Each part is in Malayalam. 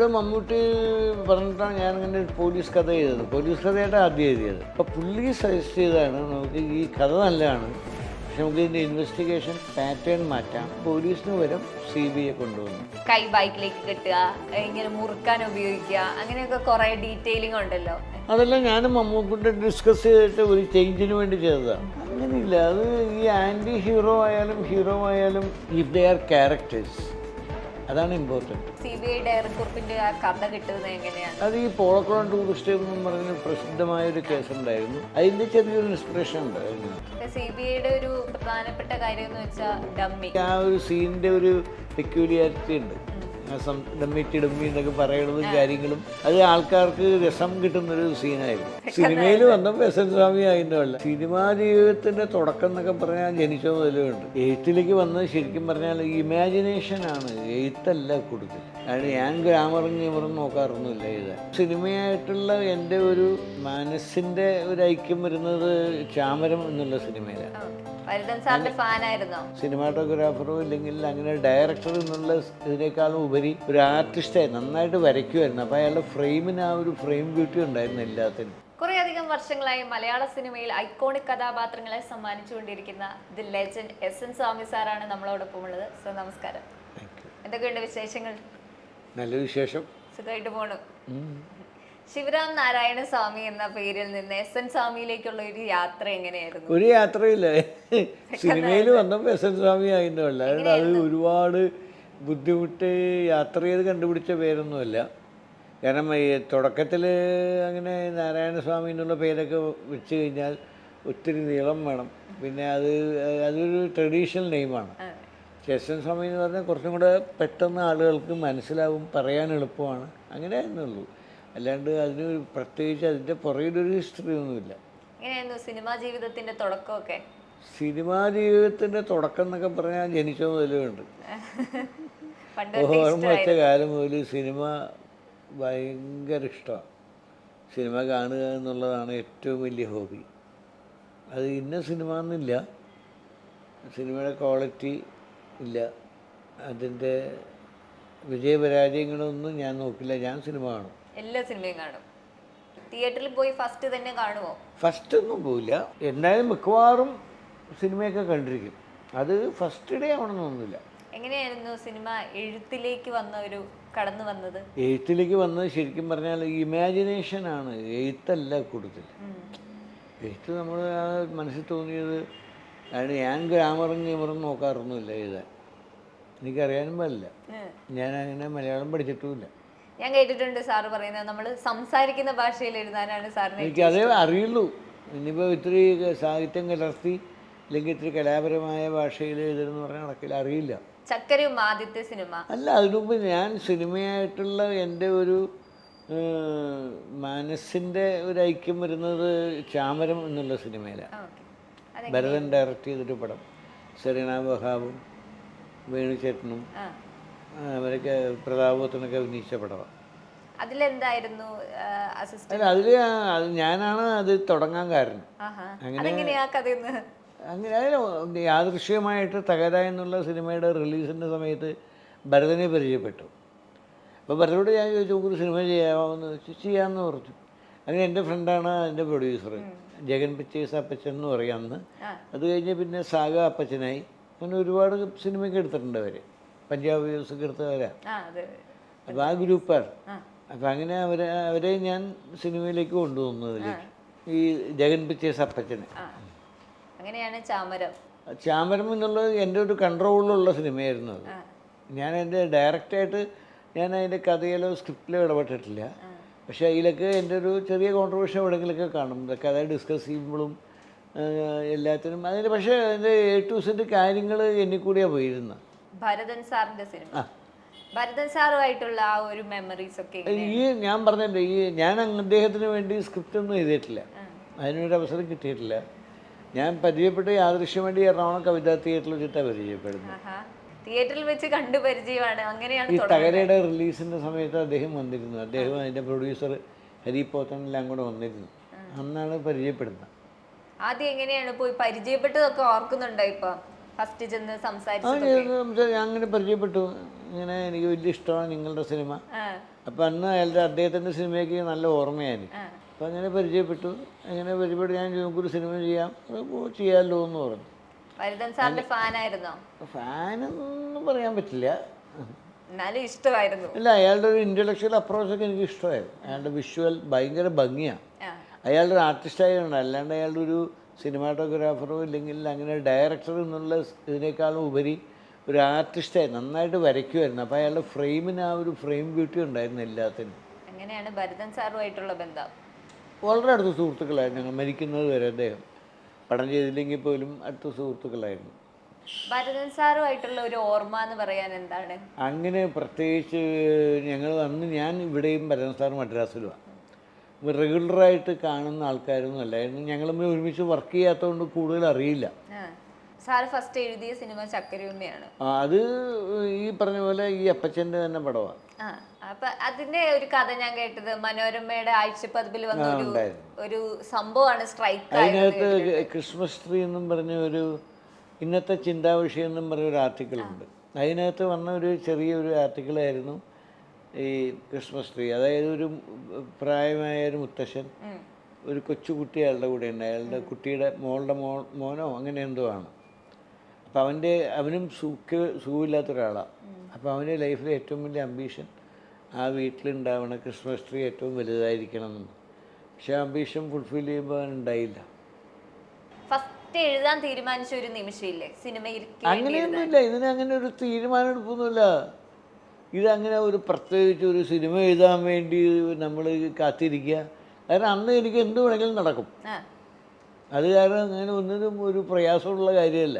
അത് മമ്മൂട്ടി പറഞ്ഞിട്ടാണ് ഞാൻ ഇങ്ങനെ പോലീസ് കഥ എഴുതിയത്. പോലീസ് കഥയായിട്ട് ആദ്യം എഴുതിയത്. അപ്പോൾ പുള്ളി സജസ്റ്റ് ചെയ്താണ് നമുക്ക് ഈ കഥ നല്ലതാണ്. പക്ഷെ നമുക്ക് ഇതിന്റെ ഇൻവെസ്റ്റിഗേഷൻ പാറ്റേൺ മാറ്റാം. പോലീസിന് പകരം സി ബി ഐ കൊണ്ടുവന്നു. കൈ ബൈക്കിലേക്ക് കിട്ടുക ഇങ്ങനെ മുറുക്കാൻ ഉപയോഗിക്കുക അങ്ങനെയൊക്കെ കുറേ ഡീറ്റെയിലിംഗ് ഉണ്ടല്ലോ. അതെല്ലാം ഞാനും മമ്മൂക്കിട്ട് ഡിസ്കസ് ചെയ്തിട്ട് ഒരു ചേഞ്ചിന് വേണ്ടി ചെയ്തതാണ്. അങ്ങനെയില്ല. അത് ഈ ആന്റി ഹീറോ ആയാലും ഹീറോ ആയാലും ഇഫ് ദേ ആർ ക്യാരക്ടേഴ്സ് അതാണ് ഇമ്പോർട്ടന്റ് സി ബി ഐ ഡയറക്കുറിപ്പിന്റെ ആ കഥ കിട്ടുന്നത് എങ്ങനെയാണ്? അത് ഈ പോളക്കുളം ടൂറിസ്റ്റ് എന്ന് പറഞ്ഞ പ്രസിദ്ധമായ ഒരു കേസ് ഉണ്ടായിരുന്നു അതിന്റെ ചെറിയൊരു ഇൻസ്പിറേഷൻ ഉണ്ടായിരുന്നു. സി ബി ഐയുടെ ഒരു പ്രധാനപ്പെട്ട കാര്യം എന്ന് വെച്ചാൽ ഡമ്മി. ആ ഒരു സീനിന്റെ ഒരു പെക്യൂലിയാരിറ്റി ഉണ്ട്. സം ഡമ്മി എന്നൊക്കെ പറയണതും കാര്യങ്ങളും. അത് ആൾക്കാർക്ക് രസം കിട്ടുന്നൊരു സീനായിരുന്നു. സിനിമയിൽ വന്നപ്പോൾ എസ് എൻ സ്വാമി ആയിരുന്നു അല്ല സിനിമാ ജീവിതത്തിന്റെ തുടക്കം എന്നൊക്കെ പറഞ്ഞാൽ ജനിച്ച മുതലുണ്ട് എഴുത്തിലേക്ക് വന്നത് ശരിക്കും പറഞ്ഞാൽ ഇമാജിനേഷൻ ആണ്. എഴുത്തല്ല കൂടുതൽ. അതായത് ഞാൻ ഗ്രാമറും ഗ്രാമറും നോക്കാറൊന്നുമില്ല ഇത് സിനിമയായിട്ടുള്ള എന്റെ ഒരു മനസ്സിന്റെ ഒരു ഐക്യം വരുന്നത് ചാമരം എന്നുള്ള സിനിമയിലാണ്. സിനിമാറ്റോഗ്രാഫറോ ഇല്ലെങ്കിൽ അങ്ങനെ ഡയറക്ടർ എന്നുള്ള ഇതിനേക്കാളും ഉപരി ഒരു ആർട്ടിസ്റ്റായി നന്നായിട്ട് വരയ്ക്കുമായിരുന്നു. അപ്പോൾ അയാളുടെ ഫ്രെയിമിന് ആ ഒരു ഫ്രെയിം ബ്യൂട്ടി ഉണ്ടായിരുന്നു എല്ലാത്തിനും. കുറേയധികം വർഷങ്ങളായി മലയാള സിനിമയിൽ ഐക്കോണിക് കഥാപാത്രങ്ങളെ സമ്മാനിച്ചുകൊണ്ടിരിക്കുന്ന the legend S N Swamy സാറാണ് നമ്മളോടൊപ്പം ഉള്ളത്. സോ നമസ്കാരം. എന്തൊക്കെയുണ്ട് വിശേഷങ്ങൾ? നല്ല വിശേഷം. സുഖമായിട്ട് പോണു. ശിവരാം നാരായണ സ്വാമി എന്ന പേരിൽ നിന്ന് എസ് എൻ സ്വാമിയിലേക്കുള്ള ഒരു യാത്ര എങ്ങനെയായിരുന്നു? ഒരു യാത്രയില്ല. സിനിമയിൽ വന്നപ്പോൾ എസ് എൻ സ്വാമി ആയിരുന്നു. അല്ലാണ്ട് അത് ഒരുപാട് ബുദ്ധിമുട്ട് യാത്ര ചെയ്ത് കണ്ടുപിടിച്ച പേരൊന്നുമല്ല. കാരണം ഈ തുടക്കത്തിൽ അങ്ങനെ നാരായണ സ്വാമി എന്നുള്ള പേരൊക്കെ വെച്ച് കഴിഞ്ഞാൽ ഒത്തിരി നീളം വേണം. പിന്നെ അത് അതൊരു ട്രഡീഷണൽ നെയിമാണ് എൻ സ്വാമി എന്ന് പറഞ്ഞാൽ കുറച്ചും കൂടെ പെട്ടെന്ന് ആളുകൾക്ക് മനസ്സിലാവും പറയാൻ എളുപ്പമാണ്. അങ്ങനെ എന്നുള്ളൂ അല്ലാണ്ട് അതിന് ഒരു പ്രത്യേകിച്ച് അതിന്റെ പുറകിലൊരു ഹിസ്റ്ററി ഒന്നുമില്ല. എങ്ങനെയായിരുന്നു സിനിമാ ജീവിതത്തിന്റെ തുടക്കമൊക്കെ? സിനിമാ ജീവിതത്തിന്റെ തുടക്കം എന്നൊക്കെ പറഞ്ഞാൽ ജനിച്ച മുതലുണ്ട് ഓർമ്മ വെച്ച കാലം മുതൽ സിനിമ ഭയങ്കര ഇഷ്ടമാണ്. സിനിമ കാണുക എന്നുള്ളതാണ് ഏറ്റവും വലിയ ഹോബി. അത് ഇന്ന സിനിമ എന്നില്ല. സിനിമയുടെ ക്വാളിറ്റി ഇല്ല. അതിന്റെ വിജയപരാജയങ്ങളൊന്നും ഞാൻ നോക്കില്ല. ഞാൻ സിനിമ കാണും. എല്ലാ സിനിമയും കാണും. തിയേറ്ററിൽ പോയി ഫസ്റ്റ് തന്നെ കാണുമോ ഫസ്റ്റ് ഒന്നും പോവില്ല. എന്തായാലും മിക്കവാറും സിനിമയൊക്കെ കണ്ടിരിക്കും. അത് ഫസ്റ്റ് ഡേ ആവണമെന്നൊന്നുമില്ല എങ്ങനെയായിരുന്നു സിനിമ എഴുത്തിലേക്ക് വന്ന ഒരു കടന്നു വന്നത്? എഴുത്തിലേക്ക് വന്നത് ശരിക്കും പറഞ്ഞാൽ ഇമാജിനേഷൻ ഇമാജിനേഷനാണ് എഴുത്തല്ല കൂടുതൽ. എഴുത്ത് നമ്മൾ മനസ്സിൽ തോന്നിയത് അതായത് ഞാൻ ഗ്രാമറും ഗ്രാമറും നോക്കാറൊന്നുമില്ല എഴുതാൻ. എനിക്കറിയാനും പാടില്ല. ഞാൻ അങ്ങനെ മലയാളം പഠിച്ചിട്ടുമില്ല. ഞാൻ കേട്ടിട്ടുണ്ട് സാറ് പറയുന്നത്. നമ്മൾ സംസാരിക്കുന്ന ഭാഷയിൽ എഴുതാനാണ് സാറിന് എനിക്ക് അതേ അറിയുള്ളൂ. ഇനിയിപ്പോൾ ഇത്തിരി സാഹിത്യം കലർത്തി അല്ലെങ്കിൽ ഇത്തിരി കലാപരമായ ഭാഷയിൽ എഴുതണമെന്ന് പറഞ്ഞാൽ നടക്കില്ല. അറിയില്ല. ചക്കരയും ആദ്യത്തെ സിനിമ. അല്ല അതിനുമുമ്പ് ഞാൻ സിനിമയായിട്ടുള്ള എന്റെ ഒരു മനസ്സിന്റെ ഒരു ഐക്യം വരുന്നത് ചാമരം എന്നുള്ള സിനിമയിലാണ്. ഭരതൻ ഡയറക്റ്റ് ചെയ്തൊരു പടം. സെറീന വഹാബും വേണുചേട്ടനും അവരൊക്കെ പ്രതാപത്തിനൊക്കെ അഭിനയിച്ച പടമാണ് അതിലെന്തായിരുന്നു അല്ല അതിൽ അത് ഞാനാണ് അത് തുടങ്ങാൻ കാരണം. അങ്ങനെ അങ്ങനെ അതിന് യാദൃശ്യമായിട്ട് തകര എന്നുള്ള സിനിമയുടെ റിലീസിന്റെ സമയത്ത് ഭരതനെ പരിചയപ്പെട്ടു. അപ്പോൾ ഭരതോട് ഞാൻ ചോദിച്ചു ഒരു സിനിമ ചെയ്യാമെന്ന് വെച്ച് ചെയ്യാമെന്ന് പറഞ്ഞു. അങ്ങനെ എന്റെ ഫ്രണ്ടാണ് എന്റെ പ്രൊഡ്യൂസർ ജഗൻ പിച്ചേഴ്സ് അപ്പച്ചൻ എന്ന് പറയാമെന്ന് അത് കഴിഞ്ഞ് പിന്നെ സാഗ അപ്പച്ചനായി. അങ്ങനെ ഒരുപാട് സിനിമയ്ക്ക് എടുത്തിട്ടുണ്ട് അവർ പഞ്ചാബ് മ്യൂസിക് എടുത്തവരാ. അപ്പോൾ ആ ഗ്രൂപ്പാണ്. അപ്പം അങ്ങനെ അവരെ അവരെ ഞാൻ സിനിമയിലേക്ക് കൊണ്ടുവന്നു അതിലേക്ക് ഈ ജഗൻ പിച്ചേഴ്സ് അപ്പച്ചനെ. അങ്ങനെയാണ് ചാമരം. ചാമരം എന്നുള്ളത് എന്റെ ഒരു കൺട്രോളിലുള്ള സിനിമയായിരുന്നു അത്. ഞാൻ എന്റെ ഡയറക്റ്റായിട്ട് ഞാൻ അതിന്റെ കഥയിലോ സ്ക്രിപ്റ്റിലോ ഇടപെട്ടിട്ടില്ല. പക്ഷേ അതിലൊക്കെ എന്റെ ഒരു ചെറിയ കോൺട്രവേഴ്ഷൻ എവിടെയെങ്കിലൊക്കെ കാണും. കഥ ഡിസ്കസ് ചെയ്യുമ്പോഴും എല്ലാത്തിനും. അതിന് പക്ഷേ അതിന്റെ എ ടു സെറ്റ് കാര്യങ്ങൾ എന്നിൽ കൂടിയാണ് പോയിരുന്നത്. ഭരതൻ സാറിന്റെ സിനിമ. ഭരതൻ സാറുമായിട്ടുള്ള ആ ഒരു മെമ്മറീസ് ഒക്കെ? ഈ ഞാൻ പറഞ്ഞേ ഈ ഞാൻ അദ്ദേഹത്തിന് വേണ്ടി സ്ക്രിപ്റ്റ് ഒന്നും എഴുതിയിട്ടില്ല. അതിനൊരു അവസരം കിട്ടിയിട്ടില്ല. ഞാൻ പരിചയപ്പെട്ട യാദൃശ്യമായിട്ട് എറണാകുളം കവിതാ തിയേറ്ററിൽ വെച്ചിട്ടാണ് പരിചയപ്പെടുന്നത്. തിയേറ്ററിൽ വെച്ച് കണ്ടു പരിചയമാണ്. അങ്ങനെയാണ് ഈ. തകരയുടെ റിലീസിന്റെ സമയത്ത് അദ്ദേഹം വന്നിരുന്നു. അദ്ദേഹം അതിന്റെ പ്രൊഡ്യൂസർ ഹരി പോത്തനെല്ലാം കൂടെ വന്നിരുന്നു. അന്നാണ് പരിചയപ്പെടുന്നത്. ആദ്യം എങ്ങനെയാണ് പോയി പരിചയപ്പെട്ടതൊക്കെ ഓർക്കുന്നുണ്ടോ ഇപ്പൊ? ഫസ്റ്റ് ചെന്ന് സംസാരിച്ചു ഞാൻ അങ്ങനെ പരിചയപ്പെട്ടു. ഇങ്ങനെ എനിക്ക് വലിയ ഇഷ്ടമാണ് നിങ്ങളുടെ സിനിമ. അപ്പൊ അന്ന് അയാളുടെ അദ്ദേഹത്തിന്റെ സിനിമയ്ക്ക് നല്ല ഓർമ്മയായിരുന്നു. അപ്പൊ അങ്ങനെ പരിചയപ്പെട്ടു. അങ്ങനെ പരിചയപ്പെട്ട് ഞാൻ നമുക്കൊരു സിനിമ ചെയ്യാം. ചെയ്യാമല്ലോ എന്ന് പറഞ്ഞു. ഭരതൻ സാറിന്റെ ഫാനായിരുന്നോ? ഫാനൊന്നും പറയാൻ പറ്റില്ല. എന്നാലും ഇഷ്ടമായിരുന്നു. ഇല്ല അയാളുടെ ഒരു ഇന്റലക്ച്വൽ അപ്രോച്ചൊക്കെ എനിക്ക് ഇഷ്ടമായിരുന്നു. അയാളുടെ വിഷ്വൽ ഭയങ്കര ഭംഗിയാണ്. അയാളുടെ ഒരു ആർട്ടിസ്റ്റായതുകൊണ്ട് അല്ലാണ്ട് അയാളുടെ ഒരു സിനിമാറ്റോഗ്രാഫറോ ഇല്ലെങ്കിൽ അങ്ങനെ ഡയറക്ടർ എന്നുള്ള ഇതിനേക്കാളും ഉപരി ഒരു ആർട്ടിസ്റ്റായി നന്നായിട്ട് വരയ്ക്കുമായിരുന്നു. അപ്പോൾ അയാളുടെ ഫ്രെയിമിന് ആ ഒരു ഫ്രെയിം ബ്യൂട്ടി ഉണ്ടായിരുന്നു എല്ലാത്തിനും. അങ്ങനെയാണ് ഭരതൻ സാറുമായിട്ടുള്ള ബന്ധം? വളരെ അടുത്ത സുഹൃത്തുക്കളായിരുന്നു ഞങ്ങൾ. മരിക്കുന്നത് വരെ അദ്ദേഹം. പഠനം ചെയ്തില്ലെങ്കിൽ പോലും അടുത്ത സുഹൃത്തുക്കളായിരുന്നു. ഭരതൻ സാറുമായിട്ടുള്ള ഒരു ഓർമ്മ എന്ന് പറയാൻ എന്താണ്? അങ്ങനെ പ്രത്യേകിച്ച് ഞങ്ങൾ അന്ന് ഞാൻ ഇവിടെയും ഭരതൻ സാർ മദ്രാസിലുമാണ് റെഗുലറായിട്ട് കാണുന്ന ആൾക്കാരൊന്നും അല്ലായിരുന്നു ഞങ്ങൾ ഒരുമിച്ച് വർക്ക് ചെയ്യാത്തതുകൊണ്ട് കൂടുതൽ അറിയില്ല. സാറ് ഫസ്റ്റ് എഴുതിയ സിനിമ ചക്കരയുമ്മയാണ്. അത് ഈ പറഞ്ഞ പോലെ ഈ അപ്പച്ചന്റെ തന്നെ പടമാണ് അപ്പൊ അതിന്റെ ഒരു കഥ ഞാൻ കേട്ടത് മനോരമയുടെ ആഴ്ചപ്പതിപ്പിൽ വന്ന ഒരു. ഒരു സംഭവമാണ് സ്ട്രൈക്ക് അതിനകത്ത് ക്രിസ്മസ് ട്രീ എന്നും പറഞ്ഞ ഒരു ഇന്നത്തെ ചിന്താ വിഷയം എന്നും പറഞ്ഞ ഒരു ആർട്ടിക്കിൾ ഉണ്ട്. അതിനകത്ത് വന്ന ഒരു ചെറിയൊരു ആർട്ടിക്കിളായിരുന്നു ഈ ക്രിസ്മസ് ട്രീ. അതായത് ഒരു പ്രായമായ ഒരു മുത്തശ്ശൻ ഒരു കൊച്ചുകുട്ടി അയാളുടെ കൂടെ ഉണ്ട്. അയാളുടെ കുട്ടിയുടെ മോളുടെ മോ മോനോ അങ്ങനെ എന്തോ ആണ്. അപ്പോൾ അവന്റെ അവനും സുഖ സുഖമില്ലാത്ത ഒരാളാണ് അപ്പോൾ അവന്റെ ലൈഫിലെ ഏറ്റവും വലിയ അംബീഷൻ ആ വീട്ടിലുണ്ടാവണ ക്രിസ്മസ് ട്രീ ഏറ്റവും വലുതായിരിക്കണം എന്ന്. പക്ഷേ അംബീഷൻ ഫുൾഫിൽ ചെയ്യുമ്പോൾ അവൻ ഉണ്ടായില്ല. ഫസ്റ്റ് എഴുതാൻ തീരുമാനിച്ച ഒരു നിമിഷമില്ലേ? സിനിമയിൽ അങ്ങനെയൊന്നുമില്ല. ഇതിന് അങ്ങനെ ഒരു തീരുമാനം എടുപ്പൊന്നുമില്ല. ഇതങ്ങനെ ഒരു പ്രത്യേകിച്ച് ഒരു സിനിമ എഴുതാൻ വേണ്ടി നമ്മൾ കാത്തിരിക്കുക. കാരണം അന്ന് എനിക്ക് എന്ത് വേണമെങ്കിലും നടക്കും. അത് കാരണം അങ്ങനെ ഒന്നിനും ഒരു പ്രയാസമുള്ള കാര്യമല്ല.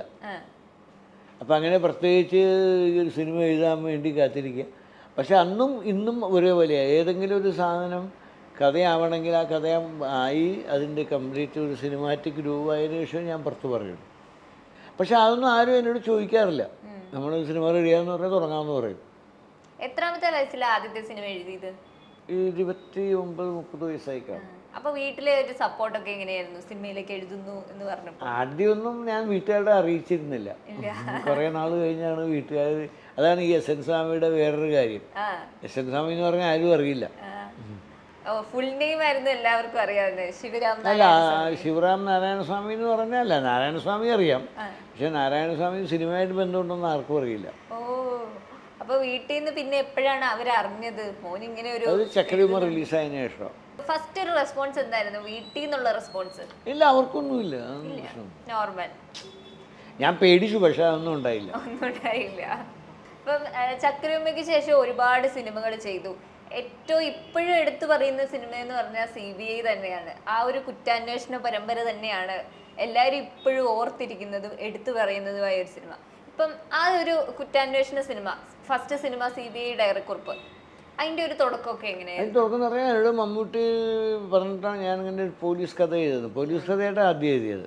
അപ്പം അങ്ങനെ പ്രത്യേകിച്ച് ഒരു സിനിമ എഴുതാൻ വേണ്ടി കാത്തിരിക്കുക. പക്ഷെ അന്നും ഇന്നും ഒരേപോലെയാണ് ഏതെങ്കിലും ഒരു സാധനം കഥയാവണമെങ്കിൽ ആ കഥ ആയി അതിന്റെ കംപ്ലീറ്റ് ഒരു സിനിമാറ്റിക് രൂപമായതിനു ശേഷം ഞാൻ പുറത്ത് പറയുന്നു പക്ഷെ അതൊന്നും ആരും എന്നോട് ചോദിക്കാറില്ല. നമ്മൾ സിനിമ റെഡിയാന്ന് പറഞ്ഞാൽ തുടങ്ങാമെന്ന് പറയും. എത്രാമത്തെ വയസ്സിലാണ് ആദ്യത്തെ സിനിമ എഴുതിയത്? ഇരുപത്തി ഒമ്പത് മുപ്പത് വയസ്സായി കാണും അപ്പൊ വീട്ടിലെ ഒരു സപ്പോർട്ടൊക്കെ എങ്ങനെയായിരുന്നു? സിനിമയിലേക്ക് എഴുതുന്നു എന്ന് പറഞ്ഞപ്പോ? ആദ്യമൊന്നും ഞാൻ വീട്ടുകാരുടെ അറിയിച്ചിരുന്നില്ല. കുറേ നാൾ കഴിഞ്ഞാണ് വീട്ടുകാർ അതാണ് ഈ എസ് എൻ സ്വാമിയുടെ വേറൊരു കാര്യം. എസ് എൻ സ്വാമി എന്ന് പറഞ്ഞാൽ ആരും അറിയില്ല. ഫുൾ നെയിം ആയിരുന്നു എല്ലാവർക്കും അറിയാവുന്നത് ശിവരാം അല്ല ശിവറാം നാരായണ സ്വാമി എന്ന് പറഞ്ഞല്ല നാരായണ സ്വാമി അറിയാം. പക്ഷെ നാരായണ സ്വാമി സിനിമയായിട്ട് ബന്ധമുണ്ടെന്ന് ആർക്കും അറിയില്ല. ഓ. അപ്പൊ വീട്ടിൽ നിന്ന് പിന്നെ എപ്പോഴാണ് അവർ അറിഞ്ഞത്? മോൻ ഇങ്ങനെ ഒരു അത് ചക്രയുമ റിലീസായതിനു ശേഷം. ഫസ്റ്റ് ഒരു റെസ്പോൺസ് എന്തായിരുന്നു? വീട്ടിൽ നിന്നുള്ള റെസ്പോൺസ് ഇല്ല. അവർക്കൊന്നുമില്ല നോർമൽ ഞാൻ പേടിച്ചു പക്ഷെ അതൊന്നും ഉണ്ടായില്ല. ഒന്നും ഉണ്ടായില്ല. അപ്പം ചക്രയുമ്മയ്ക്ക് ശേഷം ഒരുപാട് സിനിമകൾ ചെയ്തു. ഏറ്റവും ഇപ്പോഴും എടുത്തു പറയുന്ന സിനിമ എന്ന് പറഞ്ഞാൽ സി ബി ഐ തന്നെയാണ്. ആ ഒരു കുറ്റാന്വേഷണ പരമ്പര തന്നെയാണ് എല്ലാവരും ഇപ്പോഴും ഓർത്തിരിക്കുന്നതും എടുത്തു പറയുന്നതുമായ ഒരു സിനിമ. ഇപ്പം ആ ഒരു കുറ്റാന്വേഷണ cinema first cinema C B ഐ ഡയറക്കുറിപ്പ് അതിന്റെ ഒരു തുടക്കമൊക്കെ എങ്ങനെയാണ് അതിന് തുറക്കം പറയാൻ എന്നോട് മമ്മൂട്ടി പറഞ്ഞിട്ടാണ് ഞാൻ ഇങ്ങനെ ഒരു പോലീസ് കഥ എഴുതിയത്. പോലീസ് കഥയായിട്ട് ആദ്യം എഴുതിയത്.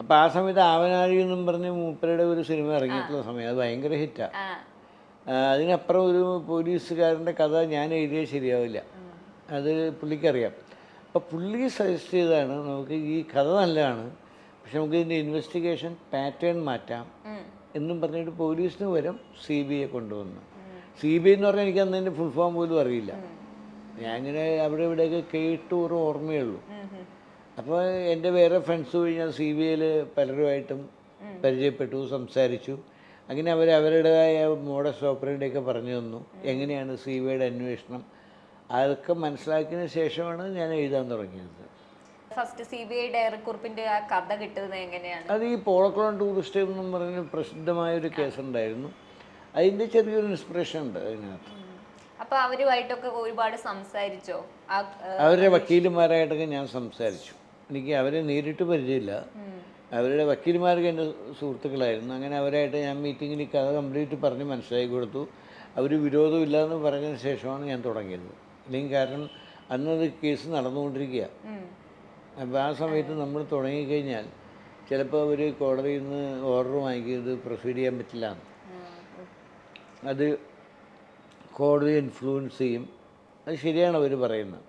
അപ്പോൾ ആ സമയത്ത് ആവനാഴി എന്നും പറഞ്ഞ് മൂപ്പരുടെ ഒരു സിനിമ ഇറങ്ങിയിട്ടുള്ള സമയം. അത് ഭയങ്കര ഹിറ്റാണ് ആ. അതിനപ്പുറം ഒരു പോലീസുകാരന്റെ കഥ ഞാൻ എഴുതിയാൽ ശരിയാവില്ല. അത് പുള്ളിക്കറിയാം. അപ്പം പുള്ളി സജസ്റ്റ് ചെയ്തതാണ് നമുക്ക് ഈ കഥ നല്ലതാണ് പക്ഷെ നമുക്ക് ഇതിന്റെ ഇൻവെസ്റ്റിഗേഷൻ പാറ്റേൺ മാറ്റാം. ഉം. എന്നും പറഞ്ഞിട്ട് പോലീസിന് വരും സി ബി ഐ കൊണ്ടുവന്നു. സി ബി ഐ എന്ന് പറഞ്ഞാൽ എനിക്ക് അന്ന് ഫുൾ ഫോം പോലും അറിയില്ല. ഞാൻ ഇങ്ങനെ അവിടെ ഇവിടെയൊക്കെ കേട്ടു ഒരു ഓർമ്മയുള്ളൂ. അപ്പോൾ എന്റെ വേറെ ഫ്രണ്ട്സ് പോയി ഞാൻ സി ബി ഐയിൽ പലരുമായിട്ടും പരിചയപ്പെട്ടു സംസാരിച്ചു. അങ്ങനെ അവർ അവരുടേതായ മോഡസ് ഓപ്പറേറ്റൊക്കെ പറഞ്ഞു തന്നു. എങ്ങനെയാണ് സി ബി ഐയുടെ അന്വേഷണം? അതൊക്കെ മനസ്സിലാക്കിയതിന് ശേഷമാണ് ഞാൻ എഴുതാൻ തുടങ്ങിയത്. ഫസ്റ്റ് സി ബി ഐ ഡയറക്കുറിപ്പിന്റെ ആ കഥ കിട്ടുന്നത് എങ്ങനെയാണ്? അത് ഈ പോളക്കുളം ടൂറിസ്റ്റ് എന്ന് പറഞ്ഞ കേസ് ഉണ്ടായിരുന്നു അതിന്റെ ചെറിയൊരു ഇൻസ്പിറേഷൻ ഉണ്ട് അതിനകത്ത്. അപ്പൊ അവരുമായിട്ടൊക്കെ ഒരുപാട് സംസാരിച്ചോ? അവരുടെ വക്കീലുമാരായിട്ടൊക്കെ ഞാൻ സംസാരിച്ചു. എനിക്ക് അവരെ നേരിട്ട് പരിചയമില്ല. അവരുടെ വക്കീലുമാരൊക്കെ എന്റെ സുഹൃത്തുക്കളായിരുന്നു. അങ്ങനെ അവരായിട്ട് ഞാൻ മീറ്റിങ്ങിൽ കഥ കംപ്ലീറ്റ് പറഞ്ഞ് മനസ്സിലാക്കി കൊടുത്തു. അവർ വിരോധമില്ലാന്ന് പറഞ്ഞതിന് ശേഷമാണ് ഞാൻ തുടങ്ങിയത്. ഇല്ലെങ്കിൽ കാരണം അന്നത് കേസ് നടന്നുകൊണ്ടിരിക്കുക. അപ്പോൾ ആ സമയത്ത് നമ്മൾ തുടങ്ങിക്കഴിഞ്ഞാൽ ചിലപ്പോൾ അവർ കോടതിയിൽ നിന്ന് ഓർഡർ വാങ്ങിക്കുന്നത് പ്രൊസീഡ് ചെയ്യാൻ പറ്റില്ല. അത് കോടതി ഇൻഫ്ലുവൻസ് ചെയ്യും. അത് ശരിയാണ് അവർ പറയുന്നത്.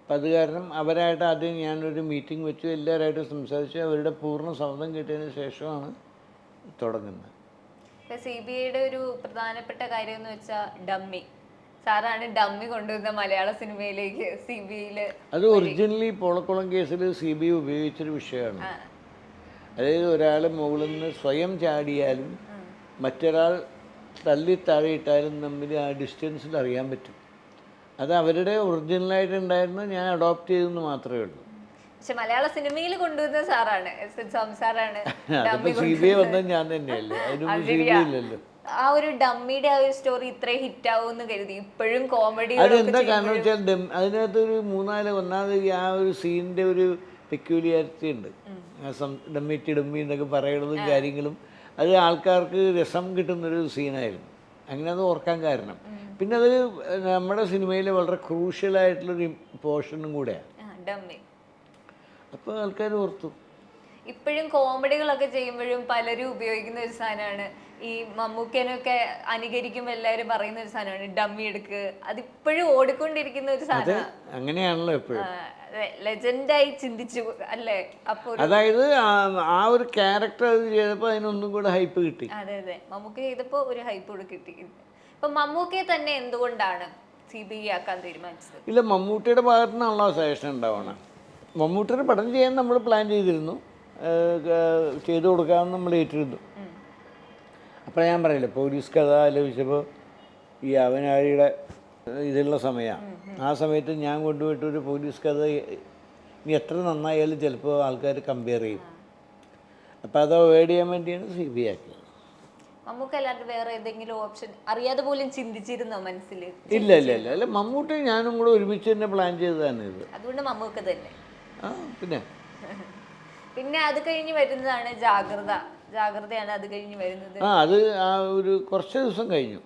അപ്പം അത് കാരണം അവരായിട്ട് ആദ്യം ഞാനൊരു മീറ്റിംഗ് വെച്ചു എല്ലാവരായിട്ടും സംസാരിച്ച് അവരുടെ പൂർണ സമ്മതം കിട്ടിയതിന് ശേഷമാണ് തുടങ്ങുന്നത്. സി ബി ഐയുടെ ഒരു പ്രധാനപ്പെട്ട കാര്യം എന്ന് വെച്ചാൽ ഡമ്മി. സാറാണ് ഡമ്മി കൊണ്ടുവന്ന മലയാള സിനിമയിലേക്ക് സി ബി ഐയിൽ അത് ഒറിജിനലി പോളക്കുളം കേസിൽ സി ബി ഉപയോഗിച്ചൊരു വിഷയമാണ്. അതായത് ഒരാൾ മുകളിൽ നിന്ന് സ്വയം ചാടിയാലും മറ്റൊരാൾ തള്ളി താഴെയിട്ടാലും തമ്മിൽ ആ ഡിസ്റ്റൻസിൽ അറിയാൻ പറ്റും. അത് അവരുടെ ഒറിജിനലായിട്ട് ഉണ്ടായിരുന്ന ഞാൻ അഡോപ്റ്റ് ചെയ്തെന്ന് മാത്രമേ ഉള്ളൂ. പക്ഷെ മലയാള സിനിമയിൽ കൊണ്ടുവന്ന സാറാണ് സാറാണ് സി ബി ഐ വന്നത് ഞാൻ തന്നെയല്ലേ? അതിനൊന്നും സി ബി ഐ ഇല്ലല്ലോ. ആ ഒരു ഡമ്മിയുടെ ആ ഒരു സ്റ്റോറി ഇത്രയും ഹിറ്റ് ആവുമെന്ന് കരുതി. ഇപ്പോഴും കോമഡി അതെന്താ കാരണം വെച്ചാൽ അതിനകത്ത് ഒരു മൂന്നാൽ ഒന്നാമത് തീയതി ആ ഒരു സീനിന്റെ ഒരു പെക്യൂലിയാരിറ്റി ഉണ്ട്. ഡമ്മിറ്റി ഡമ്മി എന്നൊക്കെ പറയണതും കാര്യങ്ങളും അത് ആൾക്കാർക്ക് രസം കിട്ടുന്നൊരു സീനായിരുന്നു അങ്ങനെ അത് ഓർക്കാൻ കാരണം. പിന്നെ അത് നമ്മുടെ സിനിമയിലെ വളരെ ക്രൂഷ്യലായിട്ടുള്ളൊരു പോർഷനും കൂടെയാണ്. അപ്പോൾ ആൾക്കാർ ഓർത്തു. ഇപ്പോഴും കോമഡികളൊക്കെ ചെയ്യുമ്പോഴും പലരും ഉപയോഗിക്കുന്ന ഒരു സാധനമാണ് ഈ മമ്മൂക്കനൊക്കെ അനുകരിക്കുമ്പോൾ എല്ലാരും പറയുന്ന ഒരു സാധനമാണ് ഡമ്മി എടുക്ക്. അതിപ്പോഴും ഓടിക്കൊണ്ടിരിക്കുന്ന ഒരു സാധനം അങ്ങനെയാണല്ലോ എപ്പോഴും. ലെജൻഡായി ചിന്തിച്ചു അല്ലേ? അപ്പൊ അതായത് ആ- ഒരു ക്യാരക്ടർ ചെയ്തപ്പോ ചെയ്തപ്പോൾ അതിനൊന്നും കൂടെ ഹൈപ്പ് കിട്ടി. അതെ അതെ. മമ്മൂക്ക ചെയ്തപ്പോ ഒരു ഹൈപ്പ് കൂടെ കിട്ടി. ഇപ്പൊ മമ്മൂക്കയെ തന്നെ എന്തുകൊണ്ടാണ് സി ബി ഐ ആക്കാൻ തീരുമാനിച്ചത്? ഇല്ല മമ്മൂട്ടിയുടെ ഭാഗത്തു നിന്നാണല്ലോ സജഷൻ ഉണ്ടാവണം. മമ്മൂട്ടിയുടെ പഠനം ചെയ്യാൻ നമ്മൾ പ്ലാൻ ചെയ്തിരുന്നു. ചെയ്തു കൊടുക്കാമെന്ന് നമ്മൾ ഏറ്റിരുന്നു. അപ്പോൾ ഞാൻ പറയില്ല പോലീസ് കഥ ആലോചിച്ചപ്പോൾ ഈ അവനാഴിയുടെ ഇതുള്ള സമയമാണ് ആ സമയത്ത് ഞാൻ കൊണ്ടുപോയിട്ട് ഒരു പോലീസ് കഥ ഇനി എത്ര നന്നായാലും ചിലപ്പോൾ ആൾക്കാർ കമ്പയർ ചെയ്യും. അപ്പോൾ അത് അവോയ്ഡ് ചെയ്യാൻ വേണ്ടിയാണ് സി ബി ആക്കിയത്? മമ്മൂക്കല്ലാണ്ട് വേറെ ഏതെങ്കിലും ഓപ്ഷൻ അറിയാതെ പോലും ചിന്തിച്ചിരുന്നോ മനസ്സിൽ ഇല്ല ഇല്ല ഇല്ല. അല്ല മമ്മൂട്ടി ഞാനും കൂടെ ഒരുമിച്ച് തന്നെ പ്ലാൻ ചെയ്തതാണ് ഇത്. അതുകൊണ്ട് മമ്മൂക്ക തന്നെ ആ പിന്നെ? പിന്നെ അത് കഴിഞ്ഞ് വരുന്നതാണ് ജാഗ്രത. ജാഗ്രതയാണ് അത് കഴിഞ്ഞ് വരുന്നത്. ആ അത് ആ ഒരു കുറച്ച് ദിവസം കഴിഞ്ഞു.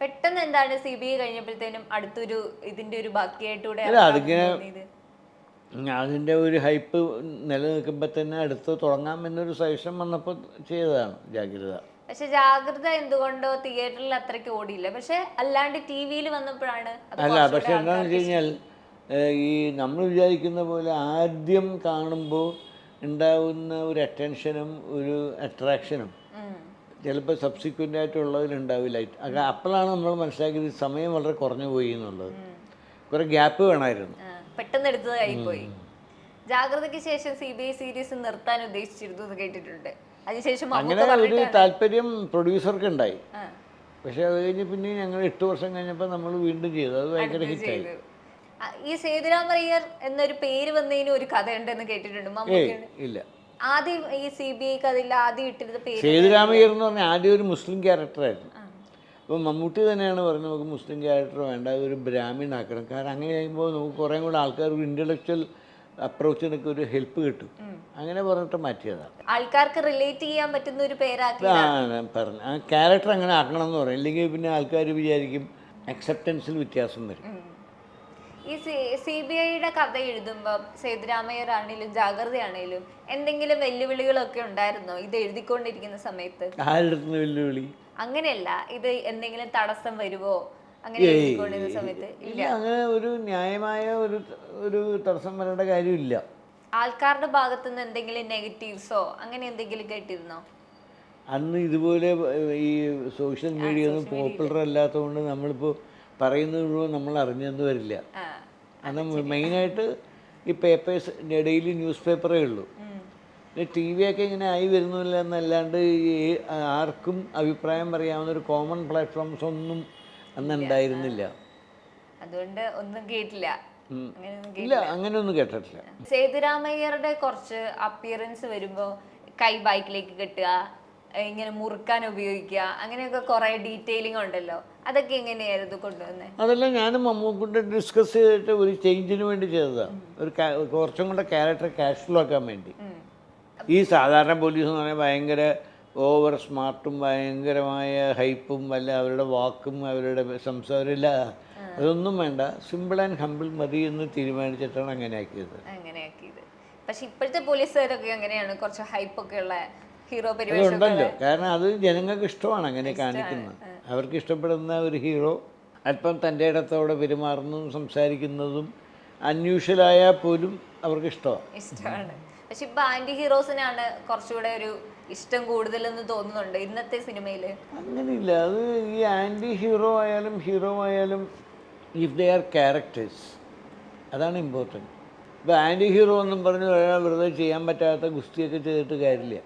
പെട്ടെന്ന് എന്താണ് സി ബി ഐ കഴിഞ്ഞപ്പോഴത്തേനും അടുത്തൊരു ഇതിന്റെ ഒരു ബാക്കിയായിട്ടൂടെ അല്ല, അതിങ്ങനെ- അതിന്റെ ഒരു ഹൈപ്പ് നിലനിൽക്കുമ്പോൾ തന്നെ അടുത്ത് തുടങ്ങാം എന്നൊരു സജഷൻ വന്നപ്പോൾ ചെയ്തതാണ് ജാഗ്രത. പക്ഷെ ജാഗ്രത എന്തുകൊണ്ടോ തിയേറ്ററിൽ അത്രയ്ക്ക് ഓടിയില്ല. പക്ഷെ അല്ലാണ്ട് ടി വിയിൽ വന്നപ്പോഴാണ് അല്ല പക്ഷെ എന്താണെന്ന് വെച്ച് കഴിഞ്ഞാൽ ഈ നമ്മൾ വിചാരിക്കുന്ന പോലെ ആദ്യം കാണുമ്പോൾ ഉണ്ടാവുന്ന ഒരു അറ്റൻഷനും ഒരു അട്രാക്ഷനും. ചിലപ്പോൾ സബ്സിക്വന്റ് ആയിട്ടുള്ളതിലുണ്ടാവില്ല അപ്പോൾ അപ്പോഴാണ് നമ്മൾ മനസ്സിലാക്കിയത് സമയം വളരെ കുറഞ്ഞു പോയി എന്നുള്ളത്. കുറേ ഗ്യാപ്പ് വേണമായിരുന്നു. പെട്ടെന്ന് എടുത്തതായി പോയി ജാഗ്രതയ്ക്ക് ശേഷം സി ബി ഐ സീരീസ് നിർത്താൻ ഉദ്ദേശിച്ചിരുന്നു എന്ന് കേട്ടിട്ടുണ്ട്. അതിനുശേഷം അങ്ങനെ ഒരു താല്പര്യം പ്രൊഡ്യൂസർക്ക് ഉണ്ടായി. പക്ഷെ അത് കഴിഞ്ഞ് പിന്നെ ഞങ്ങൾ എട്ട് വർഷം കഴിഞ്ഞപ്പോൾ നമ്മൾ വീണ്ടും ചെയ്തു. അത് ഭയങ്കര ഹിറ്റായി ഈ സേതുരാമയ്യർ എന്നൊരു പേര് വന്നതിന് ഒരു കഥയുണ്ടെന്ന് കേട്ടിട്ടുണ്ട്. മമ്മൂക്കയാണ് ഇല്ല. ആദ്യം ഈ സി ബി ഐ കഥയിൽ ആദ്യം ഇട്ടിരുന്ന പേര് സേതുരാമയ്യർ എന്ന് പറഞ്ഞാൽ ആദ്യം ഒരു മുസ്ലിം ക്യാരക്ടറായിരുന്നു അപ്പോൾ മമ്മൂട്ടി തന്നെയാണ് പറഞ്ഞത് നമുക്ക് മുസ്ലിം ക്യാരക്ടർ വേണ്ട ഒരു ബ്രാഹ്മിൺ ആക്കണം. കാരണം അങ്ങനെ ചെയ്യുമ്പോൾ നമുക്ക് കുറേ കൂടെ ആൾക്കാർ ഒരു ഇന്റലക്ച്വൽ അപ്രോച്ചിനൊക്കെ ഒരു ഹെൽപ്പ് കിട്ടും. അങ്ങനെ പറഞ്ഞിട്ട് മാറ്റിയതാണ്. ആൾക്കാർക്ക് റിലേറ്റ് ചെയ്യാൻ പറ്റുന്ന ഒരു പേരാക്കി പറഞ്ഞു. ആ ക്യാരക്ടർ അങ്ങനെ ആക്കണം എന്ന് പറയും. ഇല്ലെങ്കിൽ പിന്നെ ആൾക്കാർ വിചാരിക്കും അക്സെപ്റ്റൻസിൽ വ്യത്യാസം വരും. ഈ സി ബി ഐയുടെ കഥ എഴുതുമ്പോൾ സേതുരാമയ്യർ ആണെങ്കിലും ജാഗ്രതയാണെങ്കിലും എന്തെങ്കിലും വെല്ലുവിളികളൊക്കെ ഉണ്ടായിരുന്നോ? ഇത് എഴുതിക്കൊണ്ടിരിക്കുന്ന സമയത്ത്? ആരുടെ വെല്ലുവിളി? അങ്ങനെയല്ല. ഇത് എന്തെങ്കിലും തടസ്സം വരുമോ അങ്ങനെ എഴുതിക്കൊണ്ടിരുന്ന സമയത്ത്? ഇല്ല അങ്ങനെ ഒരു ന്യായമായ ഒരു ഒരു തടസ്സം വരേണ്ട കാര്യമില്ല. ആൾക്കാരുടെ ഭാഗത്തുനിന്ന് എന്തെങ്കിലും നെഗറ്റീവ്സോ അങ്ങനെ എന്തെങ്കിലും കേട്ടിരുന്നോ അന്ന് ഇതുപോലെ ഈ സോഷ്യൽ മീഡിയ ഒന്നും പോപ്പുലർ അല്ലാത്തതുകൊണ്ട് നമ്മളിപ്പോൾ പറയുന്നത് മുഴുവൻ നമ്മൾ അറിഞ്ഞെന്ന് വരില്ല കാരണം മെയിനായിട്ട് ഈ പേപ്പേഴ്സ് ഡെയിലി ന്യൂസ് പേപ്പറേ ഉള്ളൂ. പിന്നെ ടി വി ഒക്കെ ഇങ്ങനെ ആയി വരുന്നില്ല എന്നല്ലാണ്ട് ഈ ആർക്കും അഭിപ്രായം പറയാവുന്ന ഒരു കോമൺ പ്ലാറ്റ്ഫോംസ് ഒന്നും അന്ന് ഉണ്ടായിരുന്നില്ല. അതുകൊണ്ട് ഒന്നും കേട്ടില്ല. ഇല്ല അങ്ങനെയൊന്നും കേട്ടിട്ടില്ല. സേതുരാമയ്യരുടെ കുറച്ച് അപ്പിയറൻസ് വരുമ്പോൾ കൈ ബൈക്കിലേക്ക് കെട്ടുക ഇങ്ങനെ മുറുക്കാൻ ഉപയോഗിക്കുക അങ്ങനെയൊക്കെ കുറേ ഡീറ്റെയിലിംഗ് ഉണ്ടല്ലോ. അതൊക്കെ എങ്ങനെയായിരുന്നു കൊണ്ടുവന്നത് അതെല്ലാം ഞാനും മമ്മൂക്കൊണ്ട് ഡിസ്കസ് ചെയ്തിട്ട് ഒരു ചേഞ്ചിന് വേണ്ടി ചെയ്തതാണ് ഒരു കുറച്ചും കൂടെ ക്യാരക്ടർ കാഷ്വൽ ആക്കാൻ വേണ്ടി. ഈ സാധാരണ പോലീസ് എന്ന് പറഞ്ഞാൽ ഭയങ്കര ഓവർ സ്മാർട്ടും ഭയങ്കരമായ ഹൈപ്പും അല്ല അവരുടെ വാക്കും അവരുടെ സംസാരമില്ല അതൊന്നും വേണ്ട. സിമ്പിൾ ആൻഡ് ഹമ്പിൾ മതി എന്ന് തീരുമാനിച്ചിട്ടാണ് അങ്ങനെ ആക്കിയത് അങ്ങനെയാക്കിയത്. പക്ഷെ ഇപ്പോഴത്തെ പോലീസുകാരൊക്കെ അങ്ങനെയാണ്. കുറച്ച് ഹൈപ്പൊക്കെ ഉള്ള ഹീറോ ഉണ്ടല്ലോ കാരണം അത് ജനങ്ങൾക്ക് ഇഷ്ടമാണ് അങ്ങനെ കാണിക്കുന്നത്. അവർക്ക് ഇഷ്ടപ്പെടുന്ന ഒരു ഹീറോ അല്പം തന്റെ ഇടത്തോടെ പെരുമാറുന്നതും സംസാരിക്കുന്നതും അൺയൂഷ്വലായാൽ പോലും അവർക്ക് ഇഷ്ടമാണ്. ഇഷ്ടമാണ് പക്ഷെ ഇപ്പൊ ആന്റി ഹീറോസിനാണ് കുറച്ചുകൂടെ ഒരു ഇഷ്ടം കൂടുതലെന്ന് തോന്നുന്നുണ്ട് ഇന്നത്തെ സിനിമയിൽ? അങ്ങനെയില്ല. അത് ഈ ആന്റി ഹീറോ ആയാലും ഹീറോ ആയാലും ഇഫ് ദേ ആർ ക്യാരക്ടേഴ്സ് അതാണ് ഇമ്പോർട്ടന്റ്. ഇപ്പോൾ ആന്റി ഹീറോ എന്നും പറഞ്ഞ് ഒരാൾ വെറുതെ ചെയ്യാൻ പറ്റാത്ത ഗുസ്തിയൊക്കെ ചെയ്തിട്ട് കാര്യമില്ല.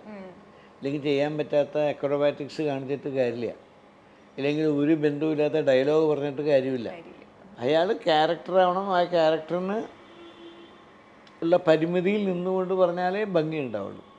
അല്ലെങ്കിൽ ചെയ്യാൻ പറ്റാത്ത അക്രോബാറ്റിക്സ് കാണിച്ചിട്ട് കാര്യമില്ല. ഇല്ലെങ്കിൽ ഒരു ബന്ധവുമില്ലാത്ത ഡയലോഗ് പറഞ്ഞിട്ട് കാര്യമില്ല. കാര്യമില്ല. അയാൾ ക്യാരക്ടറാവണം ആ ക്യാരക്ടറിന് ഉള്ള പരിമിതിയിൽ നിന്നുകൊണ്ട് പറഞ്ഞാലേ ഭംഗി ഉണ്ടാവുള്ളൂ.